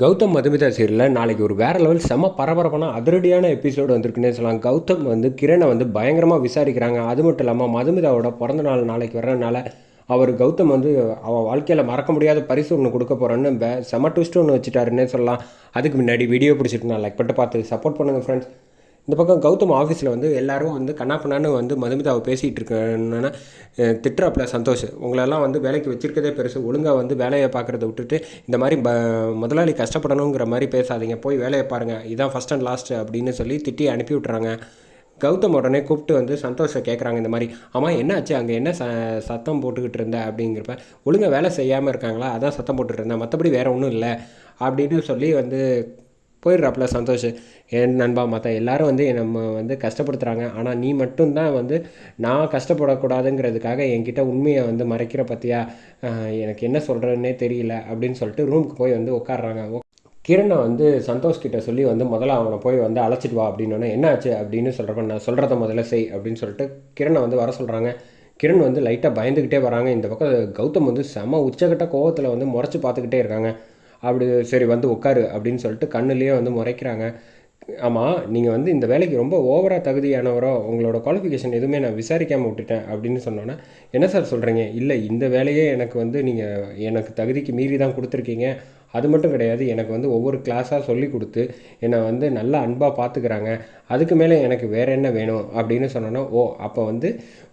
கௌதம் மதுமிதா சீரியலில் நாளைக்கு ஒரு வேறு லெவல் செம பரபரப்பான அதிரடியான எபிசோடு வந்திருக்குன்னே சொல்லலாம். கௌதம் வந்து கிரணை வந்து பயங்கரமாக விசாரிக்கிறாங்க. அது மட்டும் இல்லாமல் மதுமிதாவோட பிறந்த நாள் நாளைக்கு வர்றதுனால அவர் கௌதம் வந்து அவன் வாழ்க்கையில் மறக்க முடியாத பரிசு ஒன்று கொடுக்க போகிறோன்னு செம ட்விஸ்ட் ஒன்று வச்சுட்டாருன்னே சொல்லலாம். அதுக்கு முன்னாடி வீடியோ பிடிச்சிட்டு நான் லைக் பண்ணிட்டு பார்த்து சப்போர்ட் பண்ணுங்கள் ஃப்ரெண்ட்ஸ் இந்த பக்கம் கௌதம் ஆஃபீஸில் வந்து எல்லாரும் வந்து கண்ணாப்பண்ணான்னு வந்து மதுமிதாவை பேசிகிட்டு இருக்கேன்னா திட்டுறாப்புல சந்தோஷ். உங்களெல்லாம் வந்து வேலைக்கு வச்சிருக்கதே பெருசு. ஒழுங்காக வந்து வேலையை பார்க்குறத விட்டுட்டு இந்த மாதிரி ப முதலாளி கஷ்டப்படணுங்கிற மாதிரி பேசாதீங்க. போய் வேலையை பாருங்கள் இதான் ஃபஸ்ட் அண்ட் லாஸ்ட் அப்படின்னு சொல்லி திட்டி அனுப்பி விட்றாங்க கௌதம் உடனே கூப்பிட்டு வந்து சந்தோஷை கேட்குறாங்க இந்த மாதிரி. ஆமாம் என்ன ஆச்சு அங்கே என்ன ச சத்தம் போட்டுக்கிட்டு இருந்த? அப்படிங்கிறப்ப ஒழுங்காக வேலை செய்யாமல் இருக்காங்களா? அதான் சத்தம் போட்டுட்டு இருந்தேன். மற்றபடி வேறு ஒன்றும் இல்லை. அப்படின்னு சொல்லி வந்து போயிடுறாப்புல சந்தோஷ் என் நண்பா மற்ற எல்லாரும் வந்து நம்ம வந்து கஷ்டப்படுத்துகிறாங்க ஆனால் நீ மட்டும்தான் வந்து நான் கஷ்டப்படக்கூடாதுங்கிறதுக்காக என்கிட்ட உண்மையை வந்து மறைக்கிற பற்றியா எனக்கு என்ன சொல்கிறேன்னே தெரியல அப்படின்னு சொல்லிட்டு ரூமுக்கு போய் வந்து உட்காடுறாங்க கிரணை வந்து சந்தோஷ் கிட்ட சொல்லி வந்து முதல்ல அவனை போய் வந்து அழைச்சிட்டு வா அப்படின்னோடனே என்ன ஆச்சு அப்படின்னு சொல்கிறப்ப நான் சொல்கிறத முதல்ல செய் அப்படின்னு சொல்லிட்டு கிரணை வந்து வர சொல்கிறாங்க கிரண் வந்து லைட்டாக பயந்துக்கிட்டே வராங்க. இந்த பக்கம் கௌதம் வந்து செம உச்சகட்ட கோவத்தில் வந்து முறைச்சி பார்த்துக்கிட்டே இருக்காங்க. அப்படி சரி வந்து உட்காரு அப்படின்னு சொல்லிட்டு கண்ணுலேயே வந்து முறைக்கிறாங்க. ஆமாம் நீங்கள் வந்து இந்த வேலைக்கு ரொம்ப ஓவராக தகுதியானவரோ உங்களோட குவாலிஃபிகேஷன் எதுவுமே நான் விசாரிக்காமல் விட்டுட்டேன் அப்படின்னு சொன்னோன்னே என்ன சார் சொல்கிறீங்க இல்லை இந்த வேலையே எனக்கு வந்து நீங்கள் எனக்கு தகுதிக்கு மீறி தான் கொடுத்துருக்கீங்க. அது மட்டும் கிடையாது எனக்கு வந்து ஒவ்வொரு கிளாஸாக சொல்லி கொடுத்து என்னை வந்து நல்லா அன்பாக பார்த்துக்கிறாங்க அதுக்கு மேலே எனக்கு வேறு என்ன வேணும்? அப்படின்னு சொன்னோன்னா ஓ அப்போ வந்து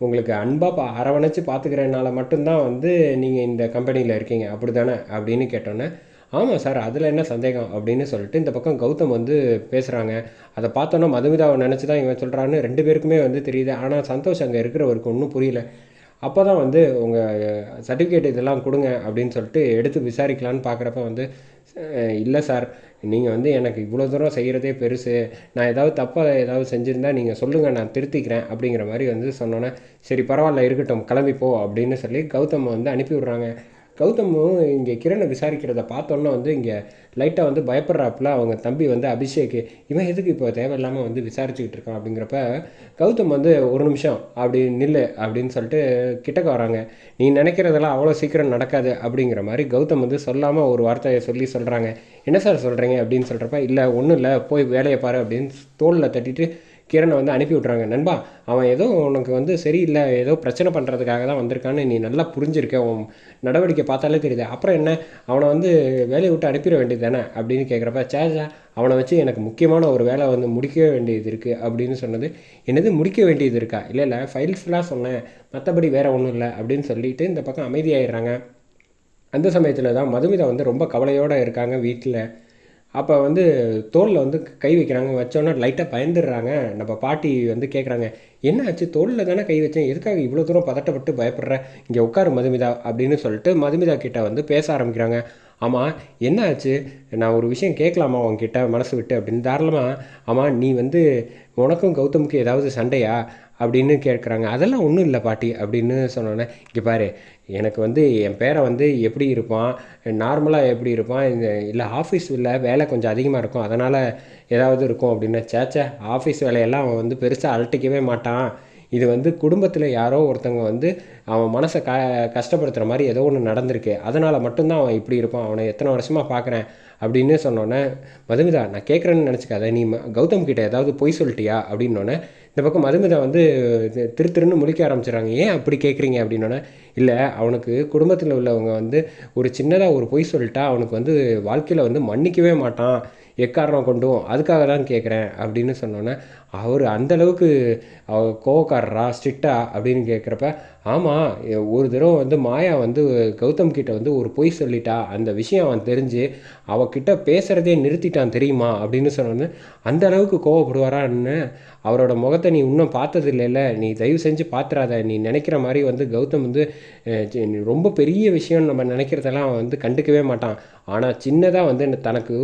உங்களுக்கு அன்பாக பா அரவணைச்சு பார்த்துக்கிறனால மட்டும்தான் வந்து நீங்கள் இந்த கம்பெனியில் இருக்கீங்க. அப்படி தானே அப்படின்னு கேட்டோன்னே ஆமாம் சார் அதில் என்ன சந்தேகம் அப்படின்னு சொல்லிட்டு இந்த பக்கம் கௌதம் வந்து பேசுகிறாங்க அதை பார்த்தோன்னா மதுமிதாவை நினச்சி தான் இவன் சொல்கிறான்னு ரெண்டு பேருக்குமே வந்து தெரியுது. ஆனால் சந்தோஷ் அங்கே இருக்கிறவருக்கு ஒன்றும் புரியல. அப்போ தான் வந்து உங்கள் சர்டிஃபிகேட் இதெல்லாம் கொடுங்க அப்படின்னு சொல்லிட்டு எடுத்து விசாரிக்கலான்னு பார்க்குறப்ப வந்து இல்லை சார் நீங்கள் வந்து எனக்கு இவ்வளோ தூரம் செய்கிறதே பெருசு. நான் ஏதாவது தப்பாக ஏதாவது செஞ்சுருந்தா நீங்கள் சொல்லுங்கள் நான் திருத்திக்கிறேன் அப்படிங்கிற மாதிரி வந்து சொன்னோன்னே சரி பரவாயில்ல இருக்கட்டும் கிளம்பி போ அப்படின்னு சொல்லி கௌதம் வந்து அனுப்பி விட்றாங்க. கௌதமும் இங்கே கிரணை விசாரிக்கிறத பார்த்தோன்னே வந்து இங்கே லைட்டாக வந்து பயப்படுறாப்புல. அவங்க தம்பி வந்து அபிஷேக் இவன் எதுக்கு இப்போ தேவையில்லாமல் வந்து விசாரிச்சுக்கிட்டு இருக்கான் அப்படிங்கிறப்ப கௌதம் வந்து ஒரு நிமிஷம் அப்படி நில்லு அப்படின்னு சொல்லிட்டு கிட்டக்க வராங்க. நீ நினைக்கிறதெல்லாம் அவ்வளோ சீக்கிரம் நடக்காது அப்படிங்கிற மாதிரி கௌதம் வந்து சொல்லாமல் ஒரு வார்த்தையை சொல்லி சொல்கிறாங்க என்ன சார் சொல்கிறீங்க அப்படின்னு சொல்கிறப்ப இல்லை ஒன்றும் இல்லை போய் வேலையை பாரு அப்படின்னு தோளில் தட்டிட்டு கிரணை வந்து அனுப்பி விட்றாங்க நண்பா அவன் ஏதோ உனக்கு வந்து சரியில்லை ஏதோ பிரச்சனை பண்ணுறதுக்காக தான் வந்திருக்கான்னு நீ நல்லா புரிஞ்சிருக்க. உன் நடவடிக்கை பார்த்தாலே தெரியுது. அப்புறம் என்ன? அவனை வந்து வேலையை விட்டு அனுப்பிட வேண்டியது தானே அப்படின்னு கேட்குறப்ப சேச்சா அவனை வச்சு எனக்கு முக்கியமான ஒரு வேலை வந்து முடிக்க வேண்டியது இருக்குது அப்படின்னு சொன்னது. என்னது முடிக்க வேண்டியது இருக்கா? இல்லை இல்லை ஃபைல்ஸ்லாம் சொன்னேன். மற்றபடி வேறு ஒன்றும் இல்லை அப்படின்னு சொல்லிட்டு இந்த பக்கம் அமைதியாயிடுறாங்க. அந்த சமயத்தில் தான் மதுமிதா வந்து ரொம்ப கவலையோடு இருக்காங்க வீட்டில் அப்போ வந்து தோலில் வந்து கை வைக்கிறாங்க வச்சோன்னே லைட்டாக பயந்துடுறாங்க. நம்ம பாட்டி வந்து கேட்குறாங்க என்ன ஆச்சு தோலில் தானே கை வச்சேன். எதுக்காக இவ்வளோ தூரம் பதட்டப்பட்டு பயப்படுற? இங்கே உட்காரு மதுமிதா அப்படின்னு சொல்லிட்டு மதுமிதா கிட்ட வந்து பேச ஆரம்பிக்கிறாங்க. ஆமாம் என்ன ஆச்சு நான் ஒரு விஷயம் கேட்கலாமா உங்ககிட்ட மனசு விட்டு அப்படின்னு. தாராளமாக ஆமாம் நீ வந்து உனக்கும் கௌதமுக்கு ஏதாவது சண்டையா? அப்படின்னு கேட்குறாங்க. அதெல்லாம் ஒன்றும் இல்லை பாட்டி அப்படின்னு சொன்னோன்னே இங்கே பாரு எனக்கு வந்து என் பேரை வந்து எப்படி இருப்பான்? நார்மலாக எப்படி இருப்பான்? இந்த இல்லை ஆஃபீஸ் இல்லை வேலை கொஞ்சம் அதிகமாக இருக்கும். அதனால் ஏதாவது இருக்கும் அப்படின்னு. சேச்சே ஆஃபீஸ் வேலையெல்லாம் அவன் வந்து பெருசாக அழட்டிக்கவே மாட்டான். இது வந்து குடும்பத்தில் யாரோ ஒருத்தவங்க வந்து அவன் மனசை க கஷ்டப்படுத்துகிற மாதிரி ஏதோ ஒன்று நடந்திருக்கு. அதனால் மட்டும்தான் அவன் இப்படி இருப்பான். அவனை எத்தனை வருஷமாக பார்க்குறேன் அப்படின்னு சொன்னோன்னே மதுமிதா நான் கேட்குறேன்னு நினச்சிக்காத. நீ கௌதம் கிட்ட ஏதாவது பொய் சொல்லிட்டியா? அப்படின்னோடனே இந்த பக்கம் மதுமிதா வந்து திரு திருன்னு முழிக்க ஆரம்பிச்சிடறாங்க ஏன் அப்படி கேட்குறீங்க அப்படின்னோடனே இல்லை அவனுக்கு குடும்பத்தில் உள்ளவங்க வந்து ஒரு சின்னதாக ஒரு பொய் சொல்லிட்டா அவனுக்கு வந்து வாழ்க்கையில் வந்து மன்னிக்கவே மாட்டான். எக்காரணம் கொண்டும் அதுக்காக தான் கேட்குறேன் அப்படின்னு சொன்னோன்னே அவர் அந்தளவுக்கு கோவக்காரரா ஸ்ட்ரிக்டா அப்படின்னு கேட்குறப்ப ஆமாம் ஒரு தடவை வந்து மாயா வந்து கௌதம் கிட்ட வந்து ஒரு பொய் சொல்லிட்டா அந்த விஷயம் அவன் தெரிஞ்சு அவகிட்ட பேசுகிறதே நிறுத்திட்டான் தெரியுமா அப்படின்னு சொன்னோன்னு அந்த அளவுக்கு கோவப்படுவாரான்னு அவரோட முகத்தை நீ இன்னும் பார்த்தது இல்லைல்ல நீ தயவு செஞ்சு பார்த்துறாத நீ நினைக்கிற மாதிரி வந்து கௌதம் வந்து ரொம்ப பெரிய விஷயம் நம்ம நினைக்கிறதெல்லாம் அவன் வந்து கண்டுக்கவே மாட்டான். ஆனால் சின்னதாக வந்து தனக்கு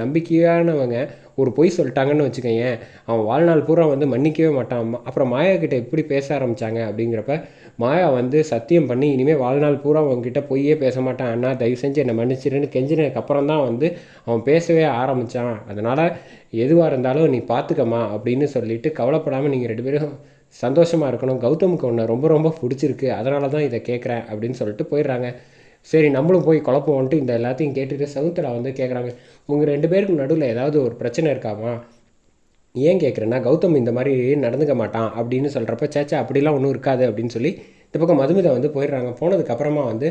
நம்பிக்கையானவங்க ஒரு பொய் சொல்லிட்டாங்கன்னு வச்சுக்கோங்க அவன் வாழ்நாள் பூரா வந்து மன்னிக்கவே மாட்டான். அப்புறம் மாயா கிட்ட எப்படி பேச ஆரம்பித்தாங்க அப்படிங்கிறப்ப மாயா வந்து சத்தியம் பண்ணி இனிமேல் வாழ்நாள் பூரா அவங்ககிட்ட பொய்யே பேச மாட்டான். அண்ணா தயவு செஞ்சு என்னை மன்னிச்சிருன்னு கெஞ்சினதுக்கு அப்புறம் தான் வந்து அவன் பேசவே ஆரம்பித்தான் அதனால் எதுவாக இருந்தாலும் நீ பார்த்துக்கம்மா அப்படின்னு சொல்லிட்டு கவலைப்படாமல் நீங்கள் ரெண்டு பேரும் சந்தோஷமாக இருக்கணும். கௌதமுக்கு ஒன்று ரொம்ப ரொம்ப பிடிச்சிருக்கு. அதனால தான் இதை கேட்குறேன் அப்படின்னு சொல்லிட்டு போயிடுறாங்க. சரி நம்மளும் போய் குழப்போன்ட்டு இந்த எல்லாத்தையும் கேட்டுட்டு சகுந்தலா வந்து கேட்குறாங்க உங்கள் ரெண்டு பேருக்கு நடுவில் ஏதாவது ஒரு பிரச்சனை இருக்காமா? ஏன் கேட்குறேன்னா கௌதம் இந்த மாதிரி நடந்துக்க மாட்டான் அப்படின்னு சொல்கிறப்ப சேச்சா அப்படிலாம் ஒன்றும் இருக்காது அப்படின்னு சொல்லி இந்த பக்கம் மதுமிதா வந்து போயிடுறாங்க. போனதுக்கப்புறமா வந்து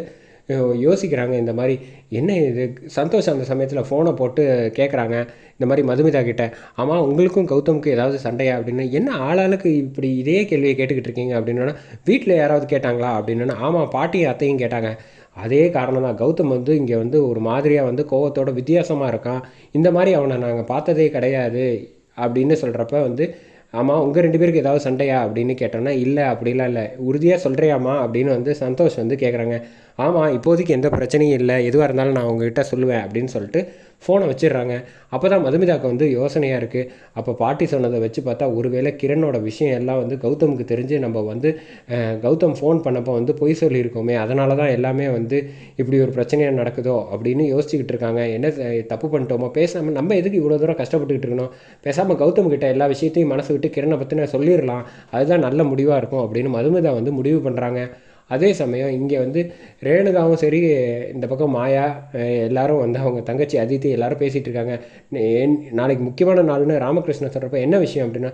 யோசிக்கிறாங்க இந்த மாதிரி என்ன இது? சந்தோஷம் அந்த சமயத்தில் ஃபோனை போட்டு கேட்குறாங்க இந்த மாதிரி மதுமிதா கிட்ட. ஆமாம் உங்களுக்கும் கௌதமுக்கும் ஏதாவது சண்டையா? அப்படின்னு என்ன ஆளாளுக்கு இப்படி இதே கேள்வியை கேட்டுக்கிட்டு இருக்கீங்க? அப்படின்னா வீட்டில் யாராவது கேட்டாங்களா? அப்படின்னா ஆமாம் பாட்டியும் அத்தையும் கேட்டாங்க. அதே காரணம் தான் கௌதம் வந்து இங்கே வந்து ஒரு மாதிரியாக வந்து கோவத்தோட வித்தியாசமாக இருக்கான். இந்த மாதிரி அவனை நாங்கள் பார்த்ததே கிடையாது அப்படின்னு சொல்கிறப்ப வந்து ஆமாம் உங்கள் ரெண்டு பேருக்கு ஏதாவது சண்டையா? அப்படின்னு கேட்டோன்னா இல்லை அப்படிலாம் இல்லை. உறுதியாக சொல்கிறியாம்மா அப்படின்னு வந்து சந்தோஷ் வந்து கேட்குறாங்க ஆமாம் இப்போதைக்கு எந்த பிரச்சனையும் இல்லை. எதுவாக இருந்தாலும் நான் உங்ககிட்ட சொல்லுவேன். அப்படின்னு சொல்லிட்டு ஃபோனை வச்சிடுறாங்க. அப்போ தான் மதுமிதாக்கு வந்து யோசனையாக இருக்குது அப்போ பாட்டி சொன்னதை வச்சு பார்த்தா ஒருவேளை கிரணோட விஷயம் எல்லாம் வந்து கௌதமுக்கு தெரிஞ்சு நம்ம வந்து கௌதம் ஃபோன் பண்ணப்போ வந்து பொய் சொல்லியிருக்கோமே அதனால தான் எல்லாமே வந்து இப்படி ஒரு பிரச்சனையாக நடக்குதோ அப்படின்னு யோசிச்சுக்கிட்டு இருக்காங்க. என்ன தப்பு பண்ணிட்டோமோ பேசாமல் நம்ம எதுக்கு இவ்வளோ தூரம் கஷ்டப்பட்டுக்கிட்டு இருக்கணும்? பேசாமல் கௌதம் கிட்ட எல்லா விஷயத்தையும் மனசு விட்டு கிரணை பற்றின சொல்லிடலாம். அதுதான் நல்ல முடிவாக இருக்கும் அப்படின்னு மதுமிதா வந்து முடிவு பண்ணுறாங்க அதே சமயம் இங்கே வந்து ரேணுகாவும் சரி இந்த பக்கம் மாயா எல்லாரும் வந்து அவங்க தங்கச்சி அதித்தி எல்லாரும் பேசிகிட்டு இருக்காங்க. ஏன் நாளைக்கு முக்கியமான நாள்னு ராமகிருஷ்ணன் சொல்கிறப்ப என்ன விஷயம் அப்படின்னா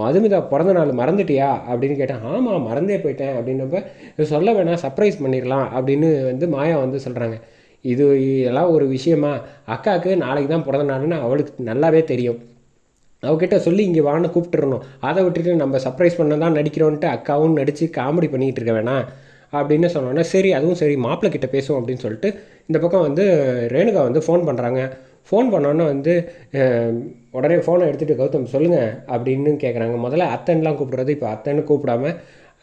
மதுமிதா பிறந்த நாள் மறந்துட்டியா அப்படின்னு கேட்டேன். ஆமாம் மறந்தே போயிட்டேன் அப்படின்னப்ப சொல்ல வேணாம் சர்ப்ரைஸ் பண்ணிடலாம் அப்படின்னு வந்து மாயா வந்து சொல்கிறாங்க இது இதெல்லாம் ஒரு விஷயமா? அக்காவுக்கு நாளைக்கு தான் பிறந்த நாள்னு அவளுக்கு நல்லாவே தெரியும். அவகிட்ட சொல்லி இங்கே வான்னு கூப்பிட்டுருணும் அதை விட்டுட்டு நம்ம சர்ப்ரைஸ் பண்ண தான் நடிக்கிறோன்ட்டு அக்காவும் நடித்து காமெடி பண்ணிக்கிட்டு இருக்க வேணாம். அப்படின்னு சொன்னோன்னே சரி அதுவும் சரி மாப்பிள்ளை கிட்ட பேசுவோம் அப்படின்னு சொல்லிட்டு இந்த பக்கம் வந்து ரேணுகா வந்து ஃபோன் பண்ணுறாங்க ஃபோன் பண்ணோன்னே வந்து உடனே ஃபோனை எடுத்துகிட்டு கௌதம் சொல்லுங்கள் அப்படின்னு கேட்குறாங்க முதல்ல அத்தன்லாம் கூப்பிட்றது இப்போ அத்தன்னு கூப்பிடாம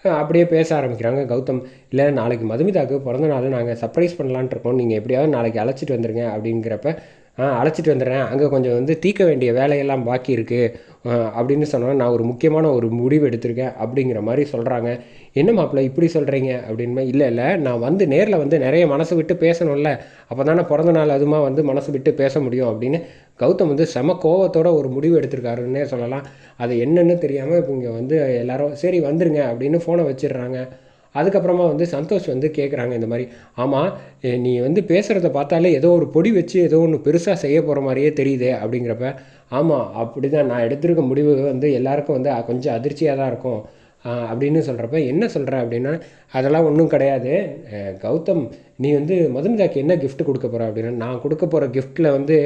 அப்படியே பேச ஆரம்பிக்கிறாங்க. கௌதம் இல்லை நாளைக்கு மதுமிதாக்கு பிறந்த நாள் நாங்கள் சர்ப்ரைஸ் பண்ணலான்ட்டு இருக்கோம். நீங்கள் எப்படியாவது நாளைக்கு அழைச்சிட்டு வந்துடுங்க அப்படிங்கிறப்ப அழைச்சிட்டு வந்துடுறேன். அங்கே கொஞ்சம் வந்து தீர்க்க வேண்டிய வேலையெல்லாம் பாக்கி இருக்குது அப்படின்னு சொன்னோன்னா நான் ஒரு முக்கியமான ஒரு முடிவு எடுத்திருக்கேன். அப்படிங்கிற மாதிரி சொல்கிறாங்க என்ன மாப்பிள்ள இப்படி சொல்கிறீங்க அப்படின்னு. இல்லை இல்லை. நான் வந்து நேரில் வந்து நிறைய மனசு விட்டு பேசணும்ல. அப்போ தானே பிறந்த நாள் அதுமா வந்து மனசு விட்டு பேச முடியும். அப்படின்னு கௌதம் வந்து செம கோவத்தோட ஒரு முடிவு எடுத்திருக்காருன்னே சொல்லலாம். அது என்னன்னு தெரியாமல் இப்போ இங்கே வந்து எல்லாரும் சரி வந்துருங்க. அப்படின்னு ஃபோனை வச்சிடுறாங்க. அதுக்கப்புறமா வந்து சந்தோஷ் வந்து கேட்குறாங்க இந்த மாதிரி ஆமாம் நீ வந்து பேசுகிறத பார்த்தாலே ஏதோ ஒரு பொடி வச்சு ஏதோ ஒன்று பெருசாக செய்ய போகிற மாதிரியே தெரியுதே அப்படிங்கிறப்ப ஆமாம் அப்படி தான் நான் எடுத்திருக்க முடிவு வந்து எல்லாருக்கும் வந்து கொஞ்சம் அதிர்ச்சியாக தான் இருக்கும். அப்படின்னு சொல்கிறப்ப என்ன சொல்கிற அப்படின்னா அதெல்லாம் ஒன்றும் கிடையாது. கௌதம் நீ வந்து மதுமிதாக்கு என்ன கிஃப்ட் கொடுக்க போகிற அப்படின்னா நான் கொடுக்க போகிற கிஃப்ட்டில் வந்து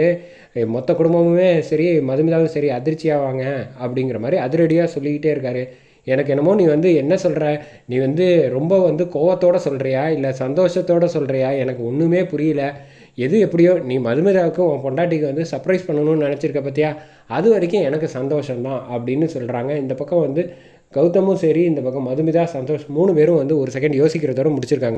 மொத்த குடும்பமுமே சரி மதுமிதாவும் சரி அதிர்ச்சியாவாங்க அப்படிங்கிற மாதிரி அதிரடியாக சொல்லிக்கிட்டே இருக்காரு. எனக்கு என்னமோ நீ வந்து என்ன சொல்கிற நீ வந்து ரொம்ப வந்து கோவத்தோட சொல்கிறியா இல்லை சந்தோஷத்தோடு சொல்கிறியா எனக்கு ஒன்றுமே புரியல. எது எப்படியோ நீ மதுமிதாவுக்கும் உன் பொண்டாட்டிக்கு வந்து சர்ப்ரைஸ் பண்ணணும்னு நினச்சிருக்க பற்றியா அது வரைக்கும் எனக்கு சந்தோஷம்தான் அப்படின்னு சொல்கிறாங்க இந்த பக்கம் வந்து கௌதமும் சரி இந்த பக்கம் மதுமிதா சந்தோஷ் மூணு பேரும் வந்து ஒரு செகண்ட் யோசிக்கிறதோட முடிச்சிருக்காங்க.